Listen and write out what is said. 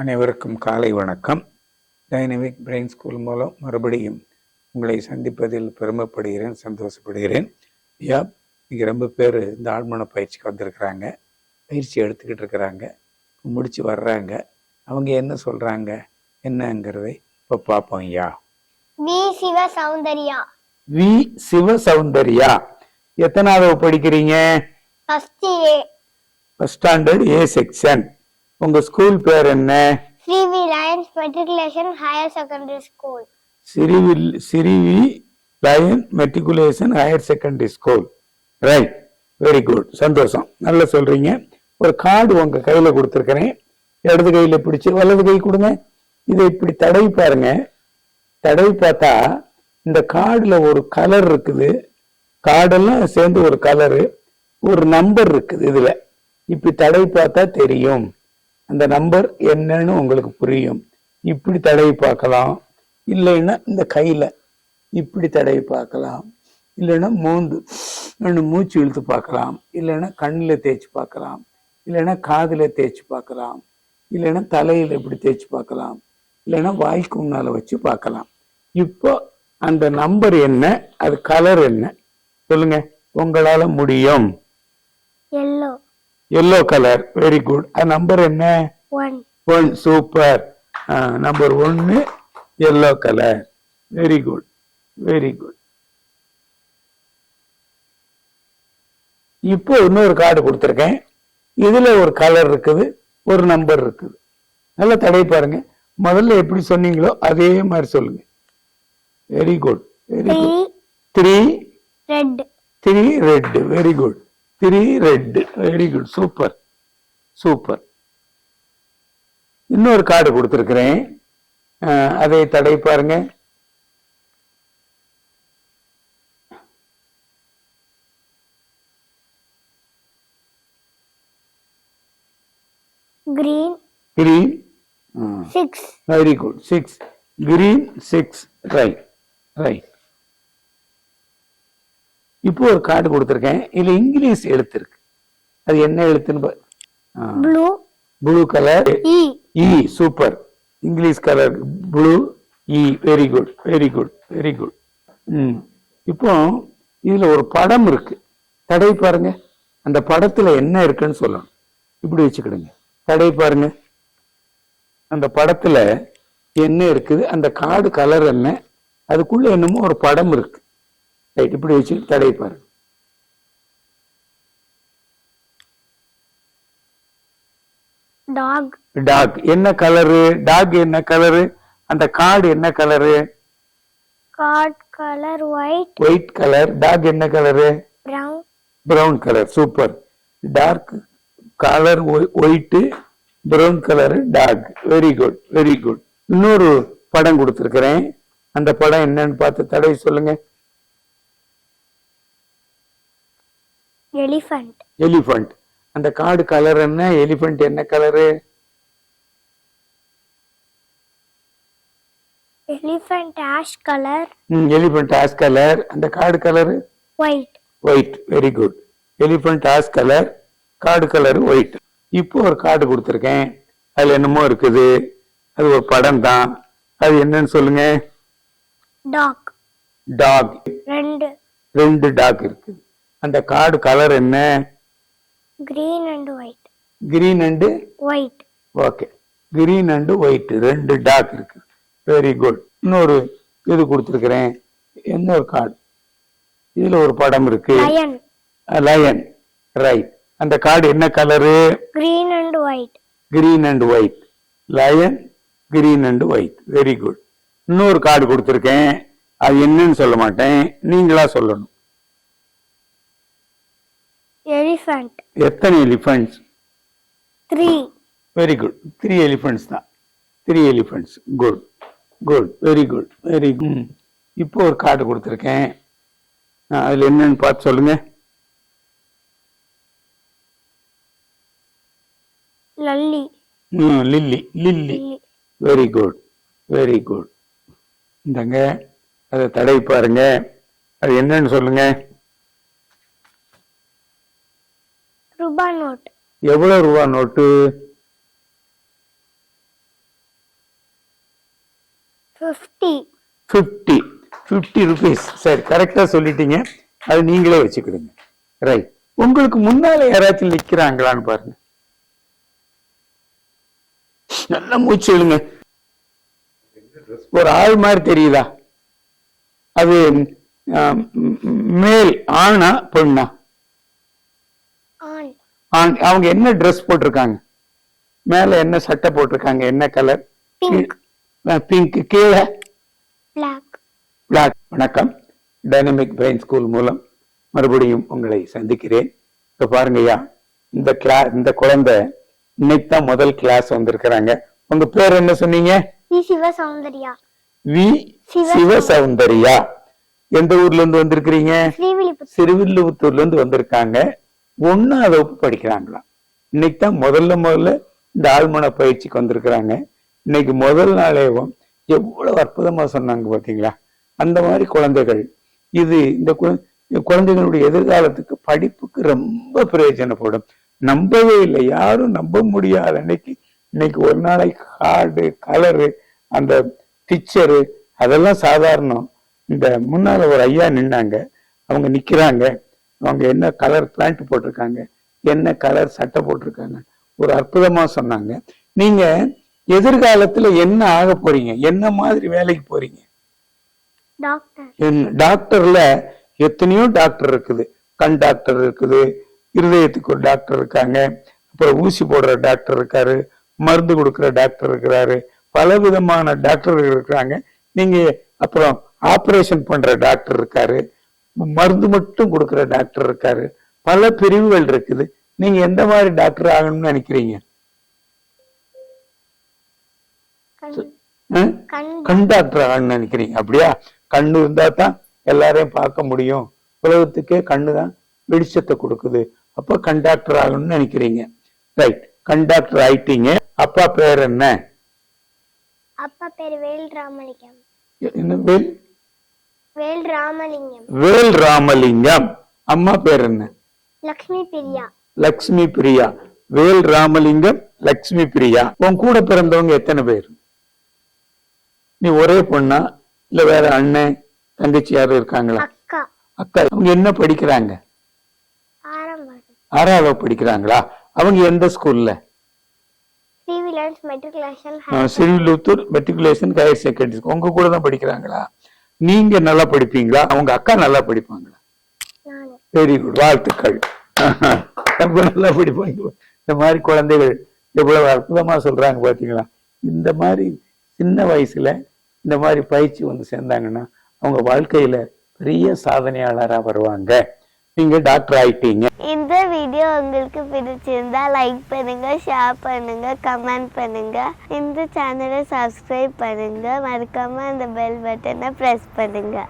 அனைவருக்கும் காலை வணக்கம். டைனமிக் பிரெயின் ஸ்கூல் மூலம் மறுபடியும் உங்களை சந்திப்பதில் பெருமைப்படுகிறேன் சந்தோஷப்படுகிறேன். ஐயா இங்கே ரொம்ப பேர் இந்த ஆழ்மன பயிற்சிக்கு வந்திருக்கிறாங்க. பயிற்சி எடுத்துக்கிட்டு இருக்கிறாங்க. முடிச்சு வர்றாங்க. அவங்க என்ன சொல்கிறாங்க என்னங்கிறதை இப்போ பார்ப்போம் ஐயா. வி சிவ சௌந்தர்யா. வி சிவ சௌந்தர்யா. எத்தனாவது படிக்கிறீங்க? First A first standard A section உங்கள் ஸ்கூல் பேர் என்ன? Srivi Lions matriculation higher secondary school சிறிவில் Srivi lion matriculation higher secondary school right very good சந்தோஷம். நல்லா சொல்றீங்க. ஒரு கார்டு உங்க கையில கொடுத்துருக்கிறேன். இடது கையில பிடிச்சு வலது கை கொடுங்க. இதை இப்படி தடவி பாருங்க. தடவி பார்த்தா இந்த கார்டுல ஒரு கலர் இருக்குது. கார்டெல்லாம் சேர்ந்து ஒரு கலரு ஒரு நம்பர் இருக்குது இதுல. இப்படி தடவி பார்த்தா தெரியும். அந்த நம்பர் என்னன்னு உங்களுக்கு புரியும். இப்படி தடவி பார்க்கலாம். இல்லைன்னா இந்த கையில் இப்படி தடவி பார்க்கலாம். இல்லைன்னா மூந்து ரெண்டு மூச்சு இழுத்து பார்க்கலாம். இல்லைன்னா கண்ணில் தேய்ச்சி பார்க்கலாம். இல்லைன்னா காதில் தேய்ச்சி பார்க்கலாம். இல்லைன்னா தலையில் இப்படி தேய்ச்சி பார்க்கலாம். இல்லைன்னா வாய்க்கு முன்னால் வச்சு பார்க்கலாம். இப்போ அந்த நம்பர் என்ன? அது கலர் என்ன? சொல்லுங்க. உங்களால் முடியும். Yellow colour very good number என்ன? ஒன் சூப்பர் நம்பர் ஒன்னு yellow colour very good very good இப்போ இன்னொரு கார்டு கொடுத்துருக்கேன். இதுல ஒரு கலர் இருக்குது ஒரு நம்பர் இருக்குது. நல்லா தடவி பாருங்க. முதல்ல எப்படி சொன்னீங்களோ அதே மாதிரி சொல்லுங்க. Very good very good three red three red very good three red very good super super இன்னொரு கார்டு கொடுத்துருக்கிறேன். அதை தடை பாருங்க. Green green six very good six green six right right இப்போ ஒரு கார்டு கொடுத்துருக்கேன். இதுல இங்கிலீஷ் எழுத்து இருக்கு அது என்ன எழுத்துன்னு blue blue colour E super English colour blue E very good very good very good ம். இப்போ இதுல ஒரு படம் இருக்கு. தடை பாருங்க. அந்த படத்துல என்ன இருக்குன்னு சொல்லணும். இப்படி வச்சுக்கிடுங்க. தடை பாருங்க. அந்த படத்துல என்ன இருக்குது? அந்த கார்டு கலர் என்ன? அதுக்குள்ள என்னமோ ஒரு படம் இருக்கு. ரைட் இப்படி வச்சு தடை பாருங்க. டாக் டாக் என்ன கலரு டாக் என்ன கலரு அந்த கார்டு என்ன colour card colour white white colour dog என்ன colour brown brown colour super dark colour white brown colour dog very good very good இன்னொரு படம் கொடுத்துருக்கிறேன். அந்த படம் என்னன்னு பார்த்து தடவை சொல்லுங்க. எலிஃபண்ட் எலிஃபண்ட் அந்த கார்டு கலர் என்ன? எலிஃபண்ட் என்ன colour elephant ash colour elephant ash colour அந்த card colour white white very good elephant ash colour card colour white இப்போ ஒரு கார்டு கொடுத்துருக்கேன். அதுல என்னமோ இருக்குது. அது ஒரு படம் தான். அது என்னன்னு சொல்லுங்க? டாக் டாக் ரெண்டு. ரெண்டு டாக் இருக்கு. அந்த கார்டு கலர் என்ன? Green and white green and white okay green and white ரெண்டு டாக் இருக்கு. வெரி குட் இன்னொரு இது கொடுத்துருக்கிறேன். இன்னொரு கார்டு இதுல ஒரு படம் இருக்கு. லயன் லயன் ரைட் அந்த கார்டு என்ன colour green and white green and white lion green and white very good இன்னொரு கார்டு கொடுத்துருக்கேன். அது என்னன்னு சொல்ல மாட்டேன். நீங்களா சொல்லணும். எலிஃபண்ட் எத்தனை elephants three very good three elephants தான். Three elephants good good very good very good இப்போ ஒரு கார்டு கொடுத்துருக்கேன். அதுல என்னன்னு பார்த்து சொல்லுங்க. Lily lily lily very good very good இந்தங்க. அதை தடவி பாருங்க. அது என்னன்னு சொல்லுங்க. ரூபா நோட் எவ்வளவு ரூபா நோட்டு? ஃபிஃப்டி ஃபிஃப்டி ருபீஸ் சரி கரெக்டா சொல்லிட்டீங்க. அது நீங்களே வச்சுக்கிடுங்க. ரைட் உங்களுக்கு முன்னால யாராச்சும் நிக்கிறாங்களான்னு பாருங்க. நல்லா மூச்சு இழுங்க ஒரு ஆள் மாதிரி தெரியுதா? அது மேல் ஆணா பெண்ணா? ஆன் ஆண் அவங்க என்ன ட்ரெஸ் போட்டிருக்காங்க? மேல என்ன சட்டை போட்டிருக்காங்க? என்ன கலர் பிங்க் கீழே? பிளாக் வணக்கம். டைனமிக் பிரெயின் ஸ்கூல் மூலம் மறுபடியும் உங்களை சந்திக்கிறேன். இப்ப பாருங்கய்யா இந்த கிளா இந்த குழந்தை இன்னைக்கு தான் முதல் கிளாஸ் வந்திருக்கிறாங்க. உங்க பேர் என்ன சொன்னீங்க? வி சிவ சௌந்தர்யா வி சிவ- சிவ சௌந்தர்யா எந்த ஊர்ல இருந்து வந்திருக்கிறீங்க? சிறுவில்லுபுத்தூர்ல இருந்து வந்திருக்காங்க. ஒன்னாவது வகுப்பு படிக்கிறாங்களாம். இன்னைக்கு தான் முதல்ல முதல்ல இந்த ஆழ்மன பயிற்சிக்கு வந்திருக்கிறாங்க. இன்னைக்கு முதல் நாளேவும் எவ்வளவு அற்புதமா சொன்னாங்க பார்த்தீங்களா அந்த மாதிரி குழந்தைகள். இது இந்த குழ- இந்த குழந்தைகளுடைய எதிர்காலத்துக்கு படிப்புக்கு ரொம்ப பிரயோஜனப்படும். நம்பவே இல்லை. யாரும் நம்ப முடியாத அன்னைக்கு இன்னைக்கு ஒரு நாளைக்கு கார்டு கலரு அந்த பிக்சரு அதெல்லாம் சாதாரணம். இந்த முன்னால ஒரு ஐயா நின்னாங்க. அவங்க நிற்கிறாங்க அவங்க என்ன கலர் பேண்ட் போட்டிருக்காங்க என்ன கலர் சட்டை போட்டிருக்காங்க ஒரு அற்புதமா சொன்னாங்க. நீங்க எதிர்காலத்துல என்ன ஆக போறீங்க? என்ன மாதிரி வேலைக்கு போறீங்க? டாக்டர்ல எத்தனையோ டாக்டர் இருக்குது. கண் டாக்டர் இருக்குது இருதயத்துக்கு ஒரு டாக்டர் இருக்காங்க அப்புறம் ஊசி போடுற டாக்டர் இருக்காரு மருந்து கொடுக்கிற டாக்டர் இருக்கிறாரு பல விதமான டாக்டர்கள் இருக்கிறாங்க. நீங்க அப்புறம் ஆபரேஷன் பண்ற டாக்டர் இருக்காரு. மருந்து மட்டும் கொடுக்கிற டாக்டர் இருக்காரு. பல பிரிவுகள் இருக்குது. நீங்க எந்த மாதிரி டாக்டர் ஆகணும்னு நினைக்கிறீங்க? கண் டாக்டர் ஆகணும்னு நினைக்கிறீங்க. அப்படியா? கண்ணு இருந்தா தான் எல்லாரையும் பார்க்க முடியும். உலகத்துக்கே கண்ணு தான் வெளிச்சத்தை கொடுக்குது. அப்ப கண் டாக்டர் ஆகணும்னு நினைக்கிறீங்க. ரைட். கண் டாக்டர் ஆயிட்டீங்க. அப்பா பேர் என்ன? அப்பா பேர் வேல் ராமலிங்கம் என்ன வேல் வேல் ராமலிங்கம் வேல் ராமலிங்கம் அம்மா பேர் என்ன? லக்ஷ்மி பிரியா லக்ஷ்மி பிரியா வேல் ராமலிங்கம் லக்ஷ்மி பிரியா உன் கூட பிறந்தவங்க எத்தனை பேர்? நீ ஒரே பொண்ணா? இல்ல வேற அண்ணன் தங்கச்சி யாரும் இருக்காங்களா? அக்கா. அவங்க என்ன படிக்கிறாங்க? ஆறாவது படிக்கிறாங்களா? அவங்க எந்த ஸ்கூல்ல ஸ்ரீவிலன்ஸ் மெட்ரிகுலேஷன் ஹையர் செகண்டரி உங்க கூட தான் படிக்கிறாங்களா? நீங்க நல்லா படிப்பீங்களா அவங்க அக்கா நல்லா படிப்பாங்களா வெரி குட் வாழ்த்துக்கள். ரொம்ப நல்லா படிப்பாங்க இந்த மாதிரி குழந்தைகள் எவ்வளவு அற்புதமா சொல்றாங்க பாத்தீங்களா? இந்த மாதிரி சின்ன வயசுல இந்த மாதிரி பயிற்சி வந்து சேர்ந்தாங்கன்னா அவங்க வாழ்க்கையில பெரிய சாதனையாளரா வருவாங்க. நீங்க டாக்டர் ஆயிட்டீங்க. இந்த வீடியோ உங்களுக்கு பிடிச்சிருந்தா லைக் பண்ணுங்க ஷேர் பண்ணுங்க கமெண்ட் பண்ணுங்க. இந்த சேனலை சப்ஸ்கிரைப் பண்ணுங்க. மறக்காம அந்த பெல் பட்டனை பிரஸ் பண்ணுங்க.